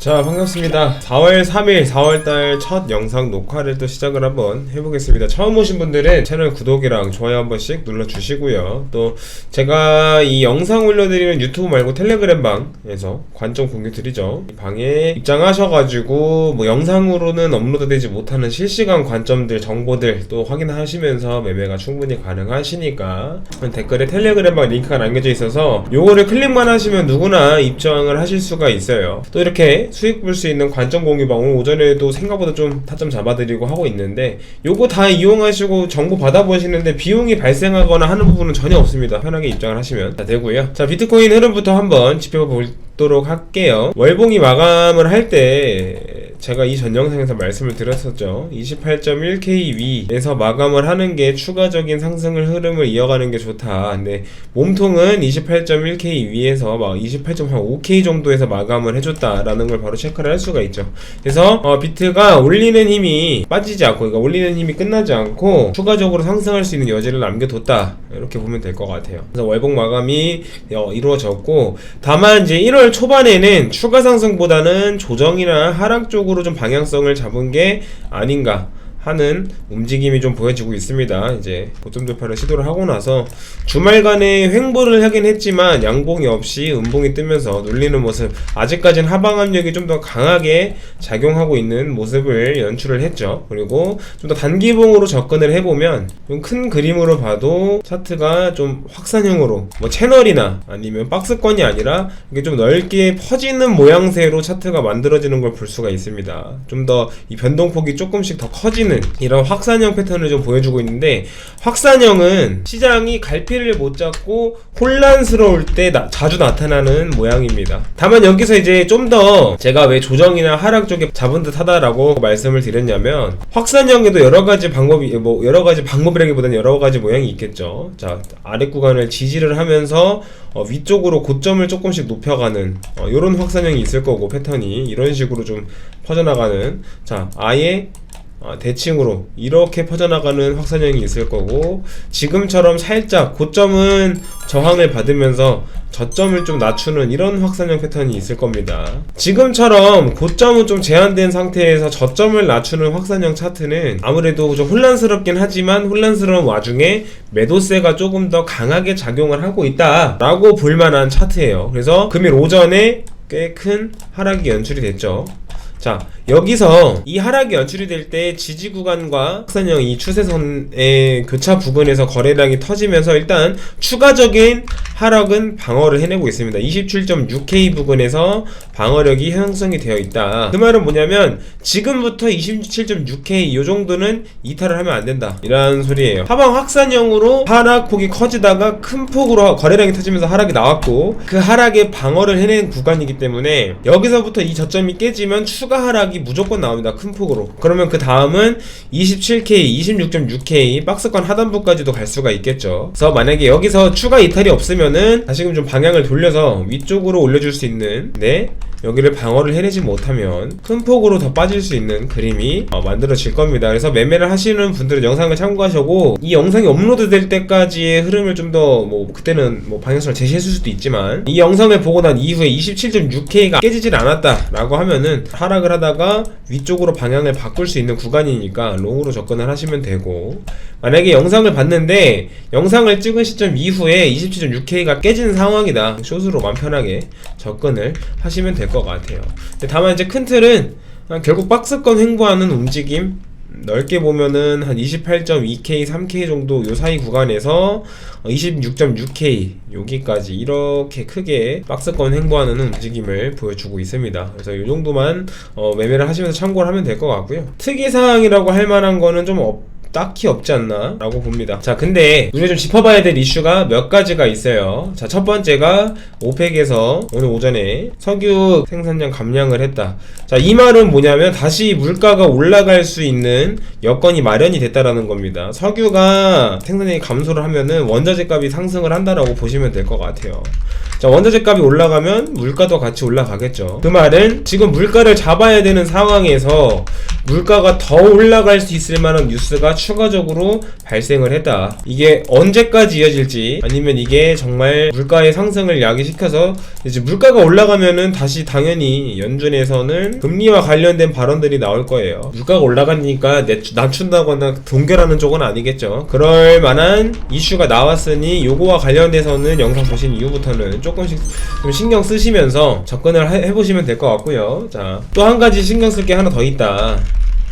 자 반갑습니다. 4월 3일 4월달 첫 영상 녹화를 또 시작을 한번 해보겠습니다. 처음 오신 분들은 채널 구독이랑 좋아요 한 번씩 눌러주시고요. 또 제가 이 영상 올려드리는 유튜브 말고 텔레그램 방에서 관점 공유 드리죠. 이 방에 입장하셔가지고 뭐 영상으로는 업로드되지 못하는 실시간 관점들 정보들 또 확인하시면서 매매가 충분히 가능하시니까 댓글에 텔레그램 방 링크가 남겨져 있어서 요거를 클릭만 하시면 누구나 입장을 하실 수가 있어요. 또 이렇게 수익 볼 수 있는 관점 공유방 오늘 오전에도 생각보다 좀 타점 잡아드리고 하고 있는데 요거 다 이용하시고 정보 받아보시는데 비용이 발생하거나 하는 부분은 전혀 없습니다. 편하게 입장을 하시면 다 되고요. 자 비트코인 흐름부터 한번 짚어보도록 할게요. 월봉이 마감을 할때 제가 이 전 영상에서 말씀을 드렸었죠 28.1K 위에서 마감을 하는 게 추가적인 상승을 흐름을 이어가는 게 좋다 근데 몸통은 28.1K 위에서 막 28.5K 정도에서 마감을 해줬다라는 걸 바로 체크를 할 수가 있죠. 그래서 어, 비트가 올리는 힘이 빠지지 않고, 그러니까 올리는 힘이 끝나지 않고 추가적으로 상승할 수 있는 여지를 남겨뒀다 이렇게 보면 될 것 같아요. 그래서 월봉 마감이 어, 이루어졌고, 다만 이제 1월 초반에는 추가 상승보다는 조정이나 하락 쪽으로 좀 방향성을 잡은 게 아닌가. 하는 움직임이 좀 보여지고 있습니다. 이제 고점 돌파를 시도를 하고 나서 주말간에 횡보를 하긴 했지만 양봉이 없이 음봉이 뜨면서 눌리는 모습 아직까지는 하방 압력이 좀 더 강하게 작용하고 있는 모습을 연출을 했죠. 그리고 좀 더 단기봉으로 접근을 해보면 좀 큰 그림으로 봐도 차트가 좀 확산형으로 뭐 채널이나 아니면 박스권이 아니라 이게 좀 넓게 퍼지는 모양새로 차트가 만들어지는 걸 볼 수가 있습니다. 좀 더 이 변동폭이 조금씩 더 커지는 이런 확산형 패턴을 좀 보여주고 있는데 확산형은 시장이 갈피를 못 잡고 혼란스러울 때 나- 자주 나타나는 모양입니다. 다만 여기서 이제 좀 더 제가 왜 조정이나 하락 쪽에 잡은 듯 하다라고 말씀을 드렸냐면 확산형에도 여러 가지 방법이 뭐 여러 가지 방법이라기보다는 여러 가지 모양이 있겠죠. 자 아래 구간을 지지를 하면서 어, 위쪽으로 고점을 조금씩 높여가는 어, 이런 확산형이 있을 거고 패턴이 이런 식으로 좀 퍼져나가는 자 아예 어, 대칭으로 이렇게 퍼져나가는 확산형이 있을 거고 지금처럼 살짝 고점은 저항을 받으면서 저점을 좀 낮추는 이런 확산형 패턴이 있을 겁니다. 지금처럼 고점은 좀 제한된 상태에서 저점을 낮추는 확산형 차트는 아무래도 좀 혼란스럽긴 하지만 혼란스러운 와중에 매도세가 조금 더 강하게 작용을 하고 있다 라고 볼 만한 차트예요. 그래서 금일 오전에 꽤 큰 하락이 연출이 됐죠. 자 여기서 이 하락이 연출이 될 때 지지 구간과 확산형 이 추세선의 교차 부근에서 거래량이 터지면서 일단 추가적인 하락은 방어를 해내고 있습니다. 27.6K 부근에서 방어력이 형성이 되어 있다. 그 말은 뭐냐면 지금부터 27.6K 이 정도는 이탈을 하면 안 된다. 이런 소리예요. 하방 확산형으로 하락폭이 커지다가 큰 폭으로 거래량이 터지면서 하락이 나왔고 그 하락에 방어를 해낸 구간이기 때문에 여기서부터 이 저점이 깨지면 추가 하락이 무조건 나옵니다. 큰 폭으로. 그러면 그 다음은 27K, 26.6K 박스권 하단부까지도 갈 수가 있겠죠. 그래서 만약에 여기서 추가 이탈이 없으면 은 다시금 좀 방향을 돌려서 위쪽으로 올려줄 수 있는 네 여기를 방어를 해내지 못하면 큰 폭으로 더 빠질 수 있는 그림이 어, 만들어질 겁니다. 그래서 매매를 하시는 분들은 영상을 참고하시고 이 영상이 업로드 될 때까지의 흐름을 좀 더 뭐 그때는 뭐 방향성을 제시했을 수도 있지만 이 영상을 보고 난 이후에 27.6K가 깨지질 않았다라고 하면은 하락을 하다가 위쪽으로 방향을 바꿀 수 있는 구간이니까 롱으로 접근을 하시면 되고. 만약에 영상을 봤는데 영상을 찍은 시점 이후에 27.6K가 깨지는 상황이다. 숏으로 맘 편하게 접근을 하시면 될것 같아요 다만 이제 큰 틀은 결국 박스권 횡보하는 움직임 넓게 보면은 한 28.2K, 3K 정도 요 사이 구간에서 26.6K 여기까지 이렇게 크게 박스권 횡보하는 움직임을 보여주고 있습니다. 그래서 이 정도만 어, 매매를 하시면서 참고를 하면 될 것 같고요. 특이 사항이라고 할 만한 거는 좀 없. 딱히 없지 않나? 라고 봅니다. 자 근데 우리가 좀 짚어봐야 될 이슈가 몇 가지가 있어요. 자 첫 번째가 오펙에서 오늘 오전에 석유 생산량 감량을 했다. 자 이 말은 뭐냐면 다시 물가가 올라갈 수 있는 여건이 마련이 됐다라는 겁니다. 석유가 생산량이 감소를 하면은 원자재 값이 상승을 한다라고 보시면 될 것 같아요. 자 원자재 값이 올라가면 물가도 같이 올라가겠죠. 그 말은 지금 물가를 잡아야 되는 상황에서 물가가 더 올라갈 수 있을 만한 뉴스가 추가적으로 발생을 했다. 이게 언제까지 이어질지 아니면 이게 정말 물가의 상승을 야기시켜서 이제 물가가 올라가면은 다시 당연히 연준에서는 금리와 관련된 발언들이 나올 거예요. 물가가 올라가니까 낮춘다거나 동결하는 쪽은 아니겠죠. 그럴 만한 이슈가 나왔으니 요거와 관련돼서는 영상 보신 이후부터는 조금씩 좀 신경 쓰시면서 접근을 해- 해보시면 될 것 같고요. 자, 또 한 가지 신경 쓸 게 하나 더 있다.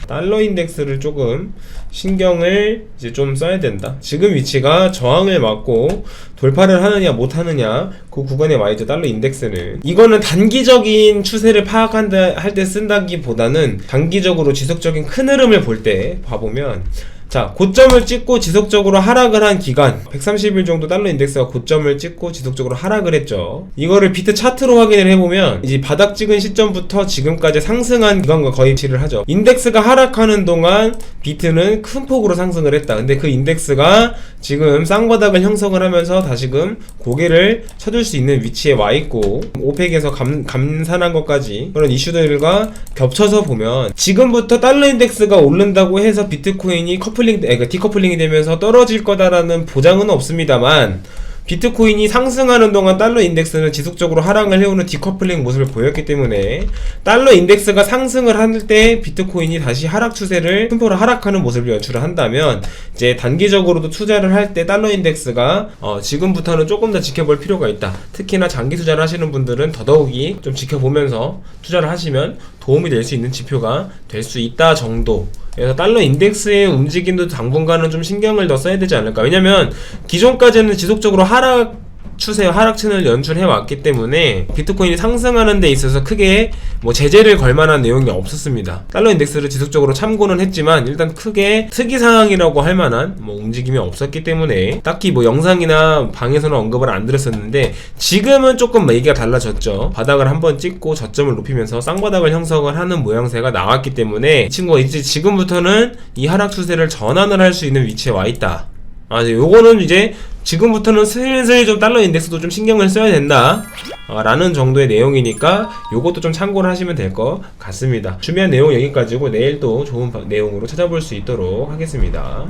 달러 인덱스를 조금 신경을 이제 좀 써야 된다. 지금 위치가 저항을 맞고 돌파를 하느냐 못 하느냐 그 구간에 와 있죠 달러 인덱스는 이거는 단기적인 추세를 파악한다 할 때 쓴다기보다는 단기적으로 지속적인 큰 흐름을 볼 때 봐보면 자, 고점을 찍고 지속적으로 하락을 한 기간 130일 정도 달러 인덱스가 고점을 찍고 지속적으로 하락을 했죠. 이거를 비트 차트로 확인을 해보면 이제 바닥 찍은 시점부터 지금까지 상승한 기간과 거의 일치를 하죠. 인덱스가 하락하는 동안 비트는 큰 폭으로 상승을 했다. 근데 그 인덱스가 지금 쌍바닥을 형성을 하면서 다시금 고개를 쳐줄 수 있는 위치에 와 있고 오펙에서 감, 감산한 것까지 그런 이슈들과 겹쳐서 보면 지금부터 달러 인덱스가 오른다고 해서 비트코인이 커플 링, 에, 그 디커플링이 되면서 떨어질 거다라는 보장은 없습니다만 비트코인이 상승하는 동안 달러 인덱스는 지속적으로 하락을 해오는 디커플링 모습을 보였기 때문에 달러 인덱스가 상승을 할 때 비트코인이 다시 하락 추세를 큰 폭으로 하락하는 모습을 연출을 한다면 이제 단기적으로도 투자를 할 때 달러 인덱스가 어, 지금부터는 조금 더 지켜볼 필요가 있다. 특히나 장기 투자를 하시는 분들은 더더욱이 좀 지켜보면서 투자를 하시면 도움이 될 수 있는 지표가 될 수 있다 정도. 그래서 달러 인덱스의 움직임도 당분간은 좀 신경을 더 써야 되지 않을까. 왜냐면 기존까지는 지속적으로 하락 추세 하락층을 연출해 왔기 때문에 비트코인이 상승하는 데 있어서 크게 뭐 제재를 걸 만한 내용이 없었습니다. 달러 인덱스를 지속적으로 참고는 했지만 일단 크게 특이 상황이라고 할 만한 뭐 움직임이 없었기 때문에 딱히 뭐 영상이나 방에서는 언급을 안 드렸었는데 지금은 조금 얘기가 달라졌죠. 바닥을 한번 찍고 저점을 높이면서 쌍바닥을 형성을 하는 모양새가 나왔기 때문에 이 친구가 이제 지금부터는 이 하락 추세를 전환을 할 수 있는 위치에 와 있다. 아, 요거는 이제 지금부터는 슬슬 좀 달러 인덱스도 좀 신경을 써야 된다. 아, 라는 정도의 내용이니까 요것도 좀 참고를 하시면 될 것 같습니다. 준비한 내용 여기까지고 내일 또 좋은 바- 내용으로 찾아볼 수 있도록 하겠습니다.